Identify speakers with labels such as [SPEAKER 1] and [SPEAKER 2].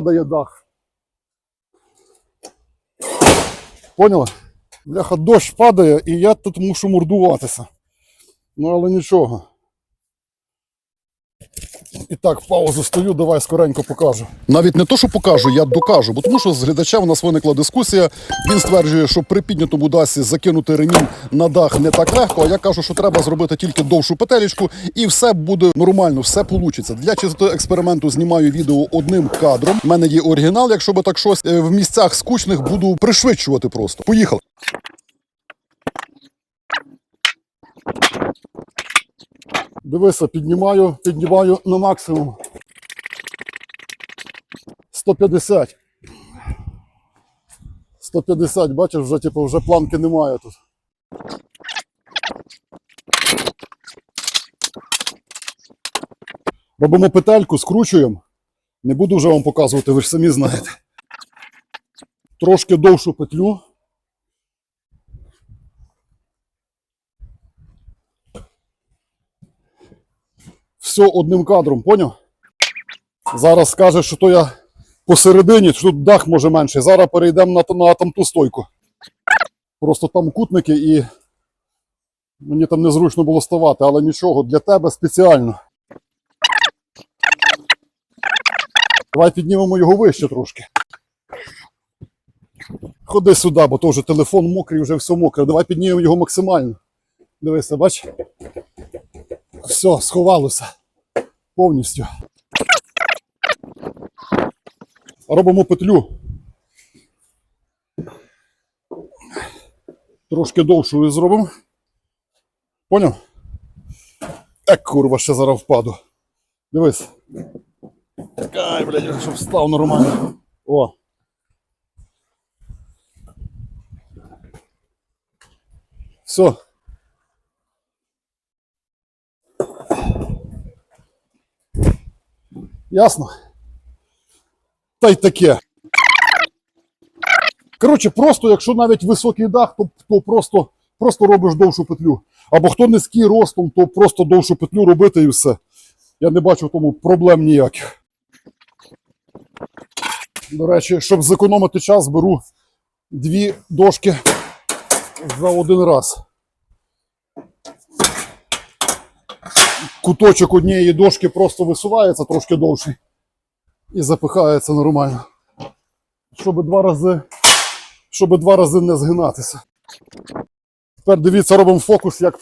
[SPEAKER 1] падає дах. Поняла? Бляха, дощ падає, і я тут мушу мордуватися. Ну, але нічого. І так, паузу стою, давай скоренько покажу. Навіть не то, що покажу, я докажу, бо тому що з глядачем у нас виникла дискусія. Він стверджує, що при піднятому дасі закинути ремінь на дах не так легко. А я кажу, що треба зробити тільки довшу петелечку, і все буде нормально, все вийде. Для чистоти експерименту знімаю відео одним кадром. У мене є оригінал, якщо би так щось Е, в місцях скучних буду пришвидшувати просто. Поїхали. Дивися, піднімаю, піднімаю на максимум. 150. 150, бачиш, вже типу, вже планки немає тут. Робимо петельку, скручуємо. Не буду вже вам показувати, ви ж самі знаєте. Трошки довшу петлю. Все одним кадром, поняв? Зараз скаже, що то я посередині, що тут дах може менший. Зараз перейдемо на, на ту стойку. Просто там кутники і мені там незручно було ставати, але нічого, для тебе спеціально. Давай піднімемо його вище трошки. Ходи сюди, бо то вже телефон мокрий, вже все мокре. Давай піднімемо його максимально. Дивися, бач? Все, сховалося. Повністю. Робимо петлю. Трошки довшою зробимо. Поняв? Ек, курва, ще зараз впаду. Дивись. Ай, блядь, щоб встав нормально. О. Все. Ясно? Та й таке. Коротше, просто, якщо навіть високий дах, то, то просто, просто робиш довшу петлю. Або хто низький ростом, то просто довшу петлю робити і все. Я не бачу в тому проблем ніяких. До речі, щоб зекономити час, беру дві дошки за один раз. Куточок однієї дошки просто висувається трошки довший і запихається нормально. Щоб два рази, щоб два рази не згинатися. Тепер дивіться, робимо фокус, як.